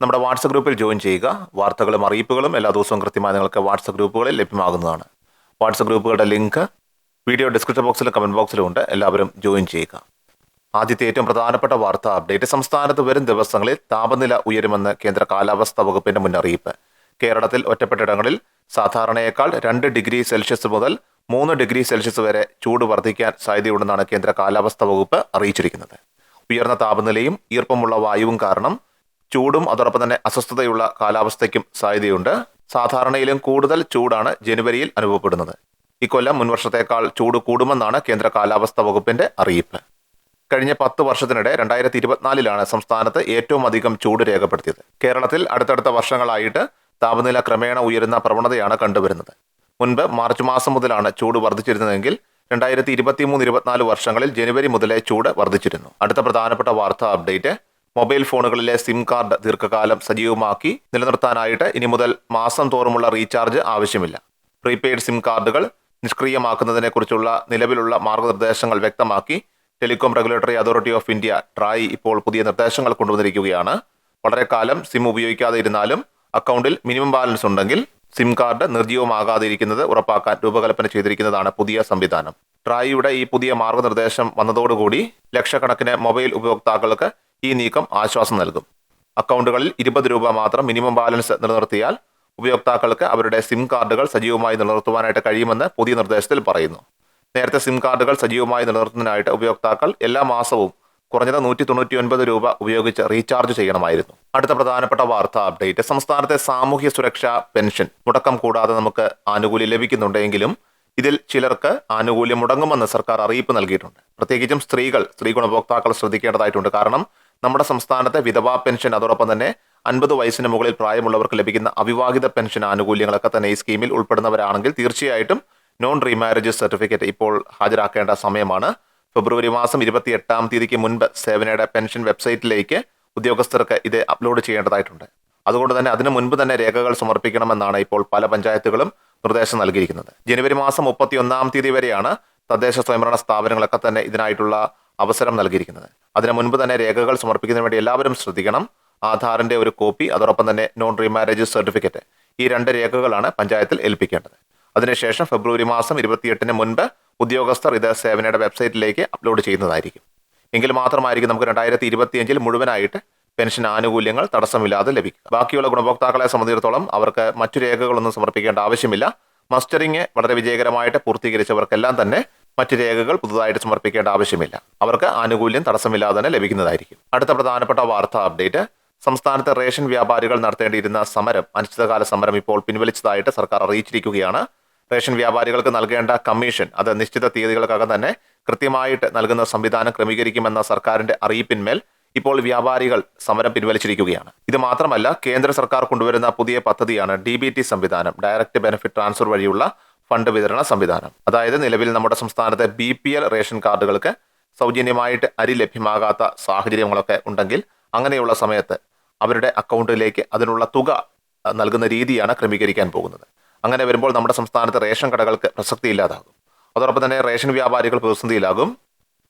നമ്മുടെ വാട്സപ്പ് ഗ്രൂപ്പിൽ ജോയിൻ ചെയ്യുക. വാർത്തകളും അറിയിപ്പുകളും എല്ലാ ദിവസവും കൃത്യമായി നിങ്ങൾക്ക് വാട്സപ്പ് ഗ്രൂപ്പുകളിൽ ലഭ്യമാകുന്നതാണ്. വാട്സപ്പ് ഗ്രൂപ്പുകളുടെ ലിങ്ക് വീഡിയോ ഡിസ്ക്രിപ്ഷൻ ബോക്സിലും കമന്റ് ബോക്സിലും ഉണ്ട്. എല്ലാവരും ജോയിൻ ചെയ്യുക. ആദ്യത്തെ ഏറ്റവും പ്രധാനപ്പെട്ട വാർത്താ അപ്ഡേറ്റ്. സംസ്ഥാനത്ത് വരും ദിവസങ്ങളിൽ താപനില ഉയരുമെന്ന് കേന്ദ്ര കാലാവസ്ഥാ വകുപ്പിന്റെ മുന്നറിയിപ്പ്. കേരളത്തിൽ ഒറ്റപ്പെട്ടിടങ്ങളിൽ സാധാരണയേക്കാൾ രണ്ട് ഡിഗ്രി സെൽഷ്യസ് മുതൽ മൂന്ന് ഡിഗ്രി സെൽഷ്യസ് വരെ ചൂട് വർദ്ധിക്കാൻ സാധ്യതയുണ്ടെന്നാണ് കേന്ദ്ര കാലാവസ്ഥാ വകുപ്പ് അറിയിച്ചിരിക്കുന്നത്. ഉയർന്ന താപനിലയും ഈർപ്പമുള്ള വായുവും കാരണം ചൂടും അതോടൊപ്പം തന്നെ അസ്വസ്ഥതയുള്ള കാലാവസ്ഥയ്ക്കും സാധ്യതയുണ്ട്. സാധാരണയിലും കൂടുതൽ ചൂടാണ് ജനുവരിയിൽ അനുഭവപ്പെടുന്നത്. ഇക്കൊല്ലം മുൻവർഷത്തേക്കാൾ ചൂട് കൂടുമെന്നാണ് കേന്ദ്ര കാലാവസ്ഥാ വകുപ്പിന്റെ അറിയിപ്പ്. കഴിഞ്ഞ പത്ത് വർഷത്തിനിടെ രണ്ടായിരത്തി ഇരുപത്തിനാലിലാണ് സംസ്ഥാനത്ത് ഏറ്റവും അധികം ചൂട് രേഖപ്പെടുത്തിയത്. കേരളത്തിൽ അടുത്തടുത്ത വർഷങ്ങളായിട്ട് താപനില ക്രമേണ ഉയരുന്ന പ്രവണതയാണ് കണ്ടുവരുന്നത്. മുൻപ് മാർച്ച് മാസം മുതലാണ് ചൂട് വർദ്ധിച്ചിരുന്നതെങ്കിൽ രണ്ടായിരത്തി ഇരുപത്തിമൂന്ന് ഇരുപത്തിനാല് വർഷങ്ങളിൽ ജനുവരി മുതലേ ചൂട് വർദ്ധിച്ചിരുന്നു. അടുത്ത പ്രധാനപ്പെട്ട വാർത്താ അപ്ഡേറ്റ് മൊബൈൽ ഫോണുകളിലെ സിം കാർഡ് ദീർഘകാലം സജീവമാക്കി നിലനിർത്താനായിട്ട് ഇനി മുതൽ മാസം തോറുമുള്ള റീചാർജ് ആവശ്യമില്ല. പ്രീപെയ്ഡ് സിം കാർഡുകൾ നിഷ്ക്രിയമാക്കുന്നതിനെക്കുറിച്ചുള്ള നിലവിലുള്ള മാർഗനിർദ്ദേശങ്ങൾ വ്യക്തമാക്കി telecom regulatory authority of India TRAI ഇപ്പോൾ പുതിയ നിർദ്ദേശങ്ങൾ കൊണ്ടുവന്നിരിക്കുകയാണ്. വളരെ കാലം സിം ഉപയോഗിക്കാതെ ഇരുന്നാലും അക്കൗണ്ടിൽ മിനിമം ബാലൻസ് ഉണ്ടെങ്കിൽ സിം കാർഡ് നിർജീവമാകാതിരിക്കുന്നത് ഉറപ്പാക്കാൻ രൂപകൽപ്പന ചെയ്തിരിക്കുന്നതാണ് പുതിയ സംവിധാനം. ട്രായിയുടെ ഈ പുതിയ മാർഗനിർദ്ദേശം വന്നതോടുകൂടി ലക്ഷക്കണക്കിന് മൊബൈൽ ഉപഭോക്താക്കൾക്ക് ഈ നീക്കം ആശ്വാസം നൽകും. അക്കൗണ്ടുകളിൽ ഇരുപത് രൂപ മാത്രം മിനിമം ബാലൻസ് നിലനിർത്തിയാൽ ഉപയോക്താക്കൾക്ക് അവരുടെ സിം കാർഡുകൾ സജീവമായി നിലനിർത്തുവാനായിട്ട് കഴിയുമെന്ന് പുതിയ നിർദ്ദേശത്തിൽ പറയുന്നു. നേരത്തെ സിം കാർഡുകൾ സജീവമായി നിലനിർത്തുന്നതിനായിട്ട് ഉപയോക്താക്കൾ എല്ലാ മാസവും കുറഞ്ഞത് നൂറ്റി തൊണ്ണൂറ്റി ഒൻപത് രൂപ ഉപയോഗിച്ച് റീചാർജ് ചെയ്യണമായിരുന്നു. അടുത്ത പ്രധാനപ്പെട്ട വാർത്താ അപ്ഡേറ്റ്. സംസ്ഥാനത്തെ സാമൂഹ്യ സുരക്ഷാ പെൻഷൻ മുടക്കം കൂടാതെ നമുക്ക് ആനുകൂല്യം ലഭിക്കുന്നുണ്ടെങ്കിലും ഇതിൽ ചിലർക്ക് ആനുകൂല്യം മുടങ്ങുമെന്ന് സർക്കാർ അറിയിപ്പ് നൽകിയിട്ടുണ്ട്. പ്രത്യേകിച്ചും സ്ത്രീകൾ സ്ത്രീ ഗുണഭോക്താക്കൾ ശ്രദ്ധിക്കേണ്ടതായിട്ടുണ്ട്. കാരണം നമ്മുടെ സംസ്ഥാനത്തെ വിധവാ പെൻഷൻ അതോടൊപ്പം തന്നെ അൻപത് വയസ്സിന് മുകളിൽ പ്രായമുള്ളവർക്ക് ലഭിക്കുന്ന അവിവാഹിത പെൻഷൻ ആനുകൂല്യങ്ങളൊക്കെ തന്നെ ഈ സ്കീമിൽ ഉൾപ്പെടുന്നവരാണെങ്കിൽ തീർച്ചയായിട്ടും നോൺ റീമാരേജ് സർട്ടിഫിക്കറ്റ് ഇപ്പോൾ ഹാജരാക്കേണ്ട സമയമാണ്. ഫെബ്രുവരി മാസം ഇരുപത്തി എട്ടാം തീയതിക്ക് മുൻപ് സേവനയുടെ പെൻഷൻ വെബ്സൈറ്റിലേക്ക് ഉദ്യോഗസ്ഥർക്ക് ഇത് അപ്ലോഡ് ചെയ്യേണ്ടതായിട്ടുണ്ട്. അതുകൊണ്ട് തന്നെ അതിനു മുൻപ് തന്നെ രേഖകൾ സമർപ്പിക്കണമെന്നാണ് ഇപ്പോൾ പല പഞ്ചായത്തുകളും നിർദ്ദേശം നൽകിയിരിക്കുന്നത്. ജനുവരി മാസം മുപ്പത്തി ഒന്നാം തീയതി വരെയാണ് തദ്ദേശ സ്വയംഭരണ സ്ഥാപനങ്ങളൊക്കെ തന്നെ ഇതിനായിട്ടുള്ള അവസരം നൽകിയിരിക്കുന്നത്. അതിനു മുൻപ് തന്നെ രേഖകൾ സമർപ്പിക്കുന്നതിന് വേണ്ടി എല്ലാവരും ശ്രദ്ധിക്കണം. ആധാറിന്റെ ഒരു കോപ്പി അതോടൊപ്പം തന്നെ നോൺ റീമാരേജ് സർട്ടിഫിക്കറ്റ് ഈ രണ്ട് രേഖകളാണ് പഞ്ചായത്തിൽ ഏൽപ്പിക്കേണ്ടത്. അതിനുശേഷം ഫെബ്രുവരി മാസം ഇരുപത്തിയെട്ടിന് മുൻപ് ഉദ്യോഗസ്ഥർ ഇത് സേവനയുടെ വെബ്സൈറ്റിലേക്ക് അപ്ലോഡ് ചെയ്യുന്നതായിരിക്കും. എങ്കിൽ മാത്രമായിരിക്കും നമുക്ക് രണ്ടായിരത്തി ഇരുപത്തിയഞ്ചിൽ മുഴുവനായിട്ട് പെൻഷൻ ആനുകൂല്യങ്ങൾ തടസ്സമില്ലാതെ ലഭിക്കും ബാക്കിയുള്ള ഗുണഭോക്താക്കളെ സംബന്ധിച്ചിടത്തോളം അവർക്ക് മറ്റു രേഖകളൊന്നും സമർപ്പിക്കേണ്ട ആവശ്യമില്ല. മസ്റ്ററിംഗ് വളരെ വിജയകരമായിട്ട് പൂർത്തീകരിച്ചവർക്കെല്ലാം തന്നെ മറ്റു രേഖകൾ പുതുതായിട്ട് സമർപ്പിക്കേണ്ട ആവശ്യമില്ല. അവർക്ക് ആനുകൂല്യം തടസ്സമില്ലാതെ തന്നെ ലഭിക്കുന്നതായിരിക്കും. അടുത്ത പ്രധാനപ്പെട്ട വാർത്താ അപ്ഡേറ്റ്. സംസ്ഥാനത്തെ റേഷൻ വ്യാപാരികൾ നടത്തേണ്ടിയിരുന്ന സമരം അനിശ്ചിതകാല സമരം ഇപ്പോൾ പിൻവലിച്ചതായിട്ട് സർക്കാർ അറിയിച്ചിരിക്കുകയാണ്. റേഷൻ വ്യാപാരികൾക്ക് നൽകേണ്ട കമ്മീഷൻ അത് നിശ്ചിത തീയതികൾക്കകം തന്നെ കൃത്യമായിട്ട് നൽകുന്ന സംവിധാനം ക്രമീകരിക്കുമെന്ന സർക്കാരിന്റെ അറിയിപ്പിന്മേൽ ഇപ്പോൾ വ്യാപാരികൾ സമരം പിൻവലിച്ചിരിക്കുകയാണ്. ഇത് മാത്രമല്ല കേന്ദ്ര സർക്കാർ കൊണ്ടുവരുന്ന പുതിയ പദ്ധതിയാണ് ഡി സംവിധാനം. ഡയറക്റ്റ് ബെനിഫിറ്റ് ട്രാൻസ്ഫർ വഴിയുള്ള ഫണ്ട് വിതരണ സംവിധാനം. അതായത് നിലവിൽ നമ്മുടെ സംസ്ഥാനത്തെ ബി പി എൽ റേഷൻ കാർഡുകൾക്ക് സൗജന്യമായിട്ട് അരി ലഭ്യമാകാത്ത സാഹചര്യങ്ങളൊക്കെ ഉണ്ടെങ്കിൽ അങ്ങനെയുള്ള സമയത്ത് അവരുടെ അക്കൗണ്ടിലേക്ക് അതിനുള്ള തുക നൽകുന്ന രീതിയാണ് ക്രമീകരിക്കാൻ പോകുന്നത്. അങ്ങനെ വരുമ്പോൾ നമ്മുടെ സംസ്ഥാനത്തെ റേഷൻ കടകൾക്ക് പ്രസക്തിയില്ലാതാകും അതോടൊപ്പം തന്നെ റേഷൻ വ്യാപാരികൾ പ്രതിസന്ധിയിലാകും.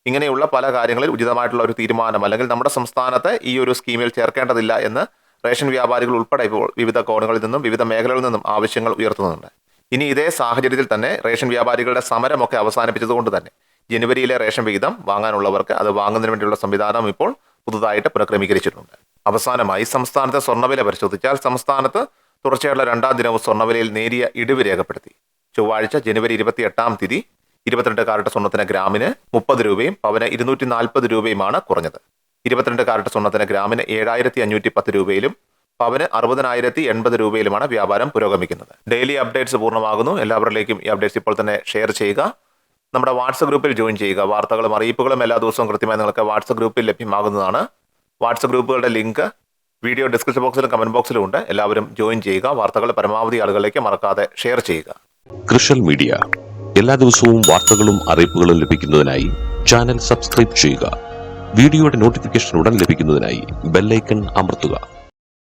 ഇങ്ങനെയുള്ള പല കാര്യങ്ങളിൽ ഉചിതമായിട്ടുള്ള ഒരു തീരുമാനം അല്ലെങ്കിൽ നമ്മുടെ സംസ്ഥാനത്തെ ഈ ഒരു സ്കീമിൽ ചേർക്കേണ്ടതില്ല എന്ന് റേഷൻ വ്യാപാരികൾ ഉൾപ്പെടെ ഇപ്പോൾ വിവിധ കോണുകളിൽ നിന്നും വിവിധ മേഖലകളിൽ നിന്നും ആവശ്യങ്ങൾ ഉയർത്തുന്നുണ്ട്. ഇനി ഇതേ സാഹചര്യത്തിൽ തന്നെ റേഷൻ വ്യാപാരികളുടെ സമരമൊക്കെ അവസാനിപ്പിച്ചതുകൊണ്ട് തന്നെ ജനുവരിയിലെ റേഷൻ വിഹിതം വാങ്ങാനുള്ളവർക്ക് അത് വാങ്ങുന്നതിന് വേണ്ടിയുള്ള സംവിധാനം ഇപ്പോൾ പുതുതായിട്ട് പുനഃക്രമീകരിച്ചിട്ടുണ്ട്. അവസാനമായി സംസ്ഥാനത്തെ സ്വർണവില പരിശോധിച്ചാൽ സംസ്ഥാനത്ത് തുടർച്ചയായുള്ള രണ്ടാം ദിനവും സ്വർണവിലയിൽ നേരിയ ഇടിവ് രേഖപ്പെടുത്തി. ചൊവ്വാഴ്ച ജനുവരി ഇരുപത്തി എട്ടാം തീയതി ഇരുപത്തിരണ്ട് കാരറ്റ് സ്വർണത്തിന് ഗ്രാമിന് മുപ്പത് രൂപയും പവന് ഇരുന്നൂറ്റി നാൽപ്പത് രൂപയുമാണ് കുറഞ്ഞത്. ഇരുപത്തിരണ്ട് കാരറ്റ് സ്വർണത്തിന് ഗ്രാമിന് ഏഴായിരത്തി അഞ്ഞൂറ്റി പത്ത് രൂപയിലും പവന് അറുപതിനായിരത്തി എൺപത് രൂപയിലുമാണ് വ്യാപാരം പുരോഗമിക്കുന്നത്. ഡെയിലി അപ്ഡേറ്റ്സ് പൂർണമാകുന്നു. എല്ലാവരിലേക്കും ഈ അപ്ഡേറ്റ്സ് ഇപ്പോൾ തന്നെ ഷെയർ ചെയ്യുക. നമ്മുടെ വാട്സപ്പ് ഗ്രൂപ്പിൽ ജോയിൻ ചെയ്യുക. വാർത്തകളും അറിയിപ്പുകളും എല്ലാ ദിവസവും കൃത്യമായി നിങ്ങൾക്ക് വാട്സപ്പ് ഗ്രൂപ്പിൽ ലഭ്യമാകുന്നതാണ്. വാട്സപ്പ് ഗ്രൂപ്പുകളുടെ ലിങ്ക് വീഡിയോ ഡിസ്ക്രിപ്ഷൻ ബോക്സിലും കമന്റ് ബോക്സിലും ഉണ്ട്. എല്ലാവരും ജോയിൻ ചെയ്യുക. വാർത്തകൾ പരമാവധി ആളുകളിലേക്ക് മറക്കാതെ ഷെയർ ചെയ്യുക. കൃഷൽ മീഡിയ. എല്ലാ ദിവസവും വാർത്തകളും അറിയിപ്പുകളും ലഭിക്കുന്നതിനായി ചാനൽ സബ്സ്ക്രൈബ് ചെയ്യുക. വീഡിയോയുടെ നോട്ടിഫിക്കേഷൻ ഉടൻ ലഭിക്കുന്നതിനായി ബെല്ലൈക്കൺ അമർത്തുക.